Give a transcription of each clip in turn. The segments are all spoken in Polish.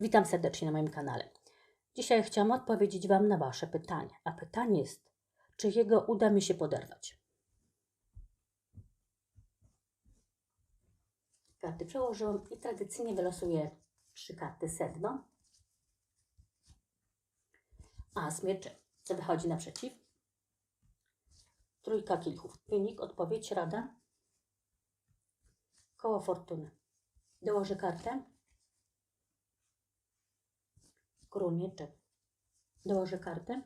Witam serdecznie na moim kanale. Dzisiaj chciałam odpowiedzieć Wam na Wasze pytanie. A pytanie jest, czy jego uda mi się poderwać? Karty przełożyłam i tradycyjnie wylosuję trzy karty sedno. As mieczy, co wychodzi naprzeciw. Trójka kielichów. Wynik, odpowiedź, rada. Koło fortuny. Dołożę kartę. Mieczy. Dołożę kartę.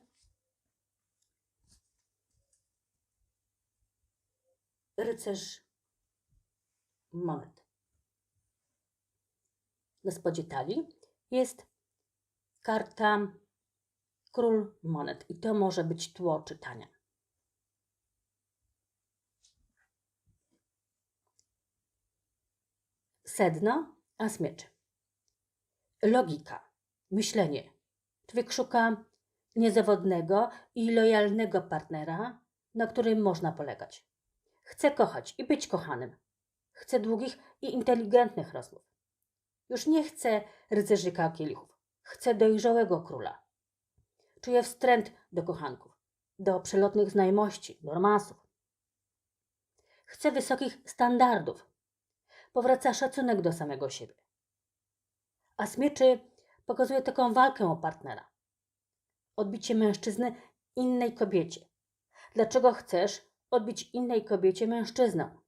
Rycerz monet. Na spodzie talii jest karta król monet i to może być tło czytania. Sedno, as mieczy. Logika, myślenie. Człowiek szuka niezawodnego i lojalnego partnera, na którym można polegać. Chce kochać i być kochanym. Chce długich i inteligentnych rozmów. Już nie chce rycerzyka kielichów. Chce dojrzałego króla. Czuje wstręt do kochanków, do przelotnych znajomości, do romansów. Chce wysokich standardów. Powraca szacunek do samego siebie. A smieczy pokazuje taką walkę o partnera. Odbicie mężczyzny innej kobiecie. Dlaczego chcesz odbić innej kobiecie mężczyznę?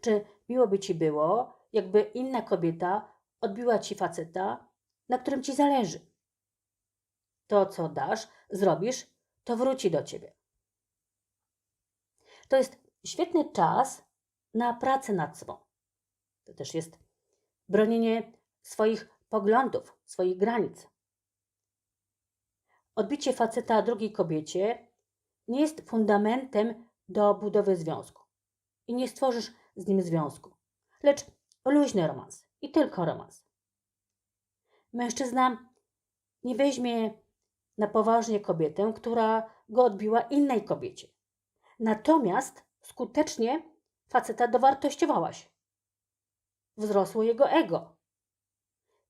Czy miło by ci było, jakby inna kobieta odbiła ci faceta, na którym ci zależy? To, co dasz, zrobisz, to wróci do ciebie. To jest świetny czas na pracę nad sobą. To też jest bronienie swoich poglądów, swoich granic. Odbicie faceta drugiej kobiecie nie jest fundamentem do budowy związku i nie stworzysz z nim związku, lecz luźny romans i tylko romans. Mężczyzna nie weźmie na poważnie kobietę, która go odbiła innej kobiecie. Natomiast skutecznie faceta dowartościowałaś. Wzrosło jego ego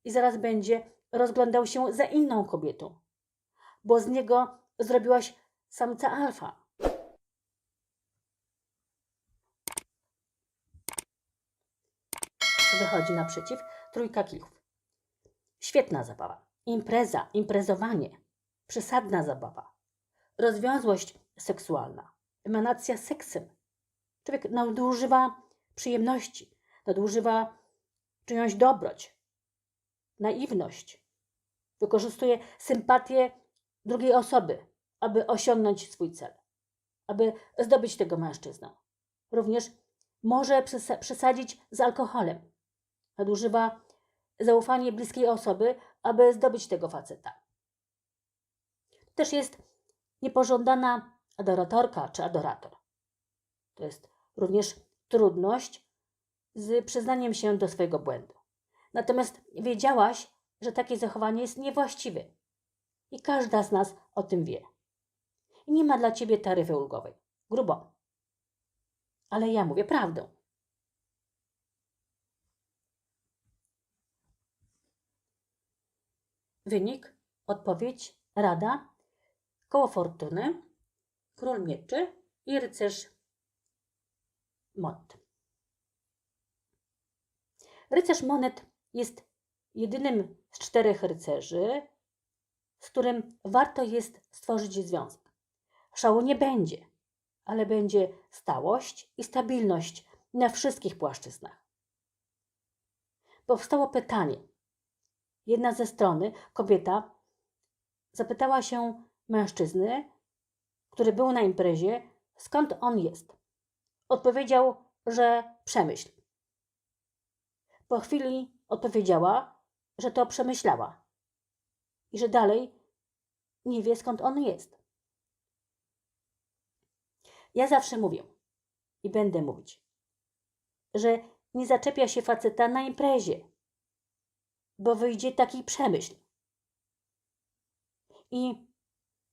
i zaraz będzie rozglądał się za inną kobietą, bo z niego zrobiłaś samca alfa. Wychodzi naprzeciw trójka kichów. Świetna zabawa. Impreza, imprezowanie, przesadna zabawa, rozwiązłość seksualna, emanacja seksem. Człowiek nadużywa przyjemności, nadużywa czyjąś dobroć, naiwność. Wykorzystuje sympatię drugiej osoby, aby osiągnąć swój cel, aby zdobyć tego mężczyznę. Również może przesa- przesadzić z alkoholem. Nadużywa zaufanie bliskiej osoby, aby zdobyć tego faceta. Też jest niepożądana adoratorka czy adorator. To jest również trudność z przyznaniem się do swojego błędu. Natomiast wiedziałaś, że takie zachowanie jest niewłaściwe. I każda z nas o tym wie. I nie ma dla ciebie taryfy ulgowej. Grubo. Ale ja mówię prawdę. Wynik, odpowiedź, rada, koło fortuny, król mieczy i rycerz monet. Rycerz monet jest jedynym z czterech rycerzy, z którym warto jest stworzyć związek. Szału nie będzie, ale będzie stałość i stabilność na wszystkich płaszczyznach. Powstało pytanie. Jedna ze strony, kobieta, zapytała się mężczyzny, który był na imprezie, skąd on jest. Odpowiedział, że przemyśl. Po chwili odpowiedziała, że to przemyślała i że dalej nie wie skąd on jest. Ja zawsze mówię i będę mówić, że nie zaczepia się faceta na imprezie, bo wyjdzie taki przemyśl. I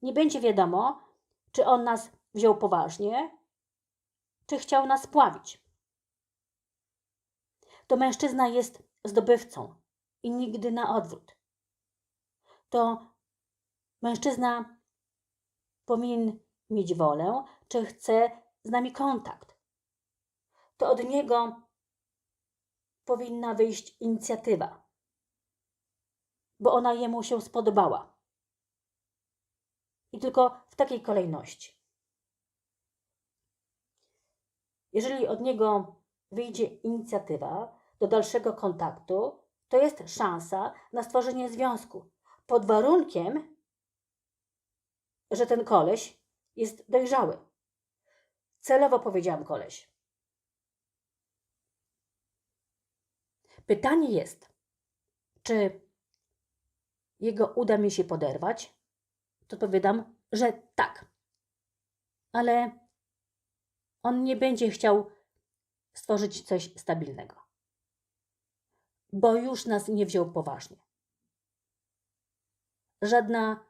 nie będzie wiadomo, czy on nas wziął poważnie, czy chciał nas pławić. To mężczyzna jest zdobywcą i nigdy na odwrót. To mężczyzna powinien mieć wolę, czy chce z nami kontakt. To od niego powinna wyjść inicjatywa, bo ona jemu się spodobała. I tylko w takiej kolejności. Jeżeli od niego wyjdzie inicjatywa do dalszego kontaktu, to jest szansa na stworzenie związku. Pod warunkiem, że ten koleś jest dojrzały. Celowo powiedziałam koleś. Pytanie jest, czy jego uda mi się poderwać? To odpowiadam, że tak. Ale on nie będzie chciał stworzyć coś stabilnego, bo już nas nie wziął poważnie. Żadna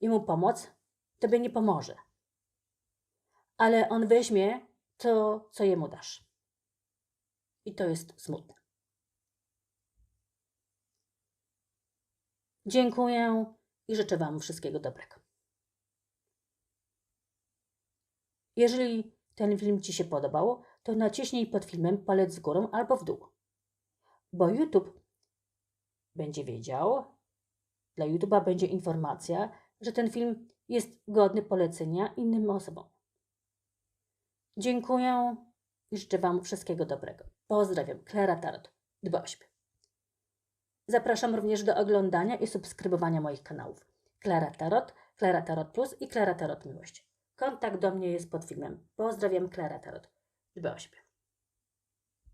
jemu pomoc tobie nie pomoże, ale on weźmie to, co jemu dasz. I to jest smutne. Dziękuję i życzę Wam wszystkiego dobrego. Jeżeli ten film Ci się podobał, to naciśnij pod filmem palec w górę albo w dół, bo YouTube będzie wiedział, dla YouTube'a będzie informacja, że ten film jest godny polecenia innym osobom. Dziękuję i życzę Wam wszystkiego dobrego. Pozdrawiam, Klara Tarot. Dba. Zapraszam również do oglądania i subskrybowania moich kanałów. Klara Tarot, Klara Tarot Plus i Klara Tarot Miłość. Kontakt do mnie jest pod filmem. Pozdrawiam, Klara Tarot. Dba.